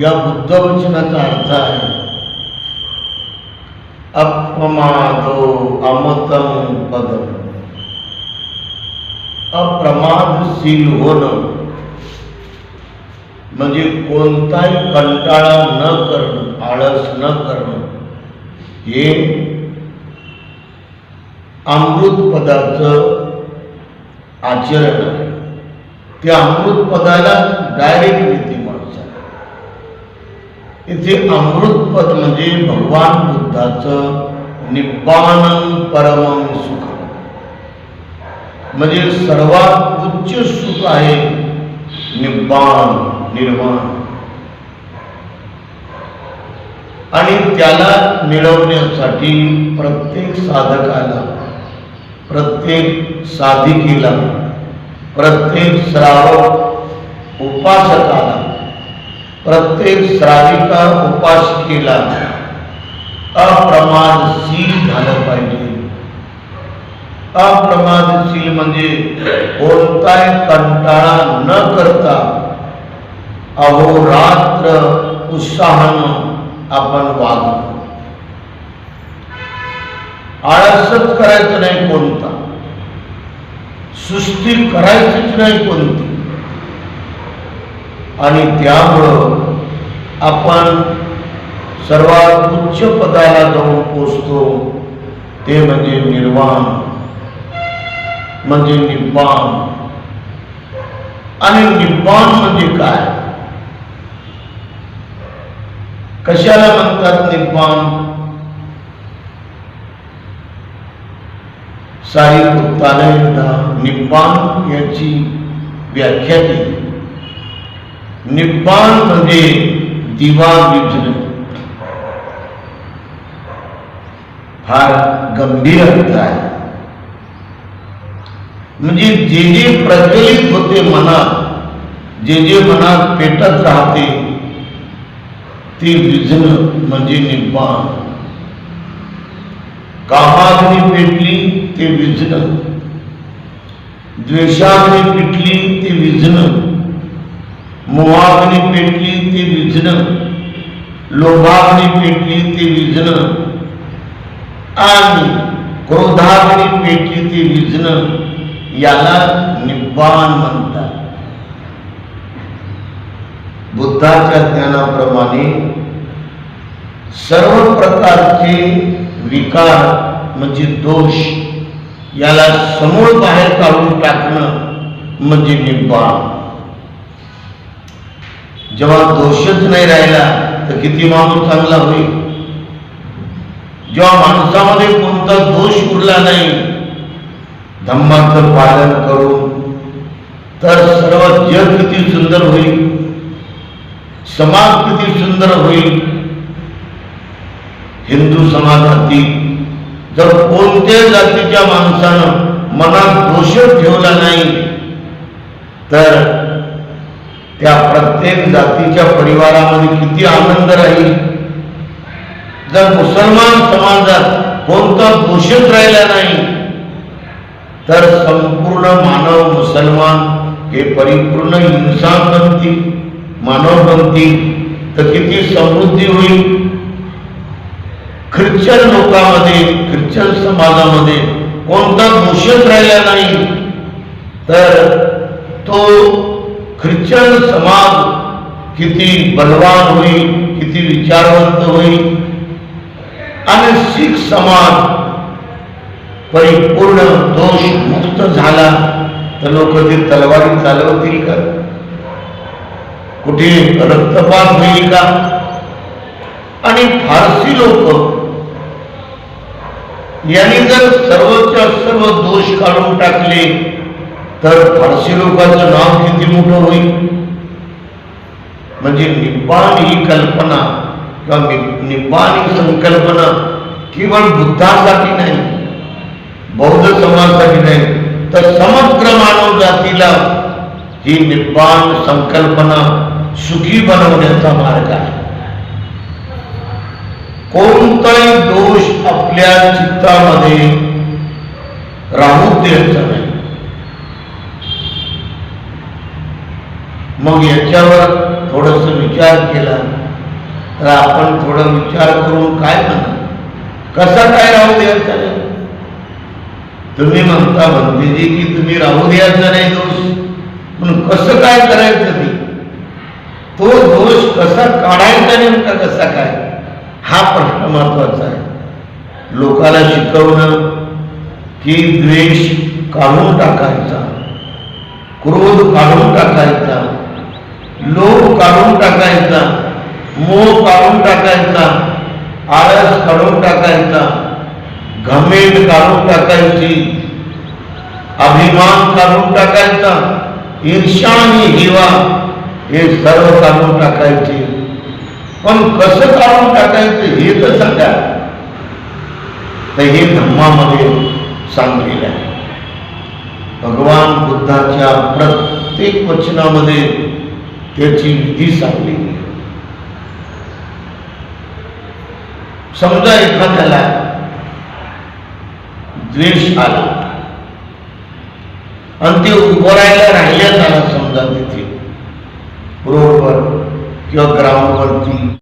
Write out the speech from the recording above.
या बुद्धवचनाचा अर्थ आहे. अप्रमादो अमतम पद अप्रमादशील होणं म्हणजे कोणताही कंटाळा न करणं आळस न करणं हे अमृत पदाचं आचरण आहे. त्या अमृत पदाला डायरेक्ट इथे अमृतपद म्हणजे भगवान बुद्धाचं निब्बाण परम सुख. म्हणजे सर्वात उच्च सुख आहे निब्बान निर्वाण. आणि त्याला मिळवण्यासाठी प्रत्येक साधकाला प्रत्येक साधिकेला प्रत्येक श्रावक उपासकाला प्रत्येक श्राविका उपासकेला अप्रमादशील झालं अप्रमादशील न करता अहोरात्र उत्साहानं आपण वागतो. आळसच नाही कोणता. सुस्ती करायचीच नाही कोणती. आपण सर्वात उच्च पदाला जाऊन पोचतो. ते म्हणजे निर्वाण, म्हणजे निब्बाण. आणि निब्बाण म्हणजे काय? कशाला म्हणतात निब्बाण? साई पुत्ताने निब्बाण याची व्याख्या केली निब्बाण म्हणजे दिवा विझणं फार गंभीर अर्थ आहे जे जे प्रज्वलित होते मनात, जे जे मनात पेटत राहते, ते म्हणजे निब्बाण कामाग्नी पेटली, ते विझणं द्वेषाग्नी पेटली, ते विझणं मोहाग्नी पेटली ते विझणं. लोभाने पेटली ते विझणं. आणि क्रोधाने पेटली ते विझणं. याला निब्बाण म्हणतात. बुद्धाच्या ज्ञानाप्रमाणे सर्व प्रकारचे विकार म्हणजे दोष याला समूळ बाहेर काढून टाकणं म्हणजे निब्बाण. जेव्हा दोषच नाही राहिला तर किती माणूस चांगला होईल जेव्हा माणसामध्ये कोणता दोष उरला नाही धम्माचं पालन करून तर सर्व जग किती सुंदर होईल समाज किती सुंदर होईल हिंदू समाजातील जर कोणत्याही जातीच्या माणसानं मनात दोषच ठेवला नाही, तर त्या प्रत्येक जातीच्या परिवारामध्ये किती आनंद राहील? जर मुसलमान समाजात कोणता दोषच राहिला नाही तर संपूर्ण मानव मुसलमान हे परिपूर्ण इन्सान बनतील मानव बनतील. तर किती समृद्धी होईल. ख्रिश्चन लोकांमध्ये ख्रिश्चन समाजामध्ये कोणता दोषच राहिला नाही तर तो ख्रिश्चन समाज किती बलवान होईल किती विचारवंत होईल. आणि शीख समाज परिपूर्ण दोष मुक्त झाला तर लोक ते तलवारी चालवतील का? कुठे रक्तपात होईल का? आणि फारसी लोक यांनी जर सर्वच्या सर्व दोष काढून टाकले तर फारसी लोकांचं नाव किती मोठं होईल? म्हणजे ही कल्पना किंवा नि- निब्बाण ही संकल्पना केवळ बुद्धासाठी नाही, बौद्ध समाजासाठी नाही, तर समग्र मानव जातीला ही निब्बाण संकल्पना सुखी बनवण्याचा मार्ग आहे. कोणताही दोष आपल्या चित्तामध्ये राहू द्यायचा नाही. मग याच्यावर थोडस विचार केला. तर आपण थोडा विचार करून काय म्हणा? कसा काय राहू द्यायचा नाही तुम्ही म्हणता भंतेजी की तुम्ही राहू द्यायचा नाही दोष. पण कसं काय करायचं ते? तो दोष कसा काढायचा नेमका कसा काय? हा प्रश्न महत्त्वाचा आहे. लोकाला शिकवणं की द्वेष काढून टाकायचा. क्रोध काढून टाकायचा. लोभ काढून टाकायचा मोह काढून टाकायचा आळस काढून टाकायचा घमेंड काढून टाकायची अभिमान काढून टाकायचा ईर्षा आणि हिवा हे सर्व काढून टाकायचे पण कसं काढून टाकायचं हे तर सांगा तर हे। धम्मामध्ये सांगलेलं आहे भगवान बुद्धाच्या प्रत्येक वचनामध्ये त्याची विधी सांगलेली समझा समजा एखाद्याला द्वेष आला। आणि ते उभं राहायला राहिल्याच आला समजा तिथे रोडवर किंवा ग्राउंडवरती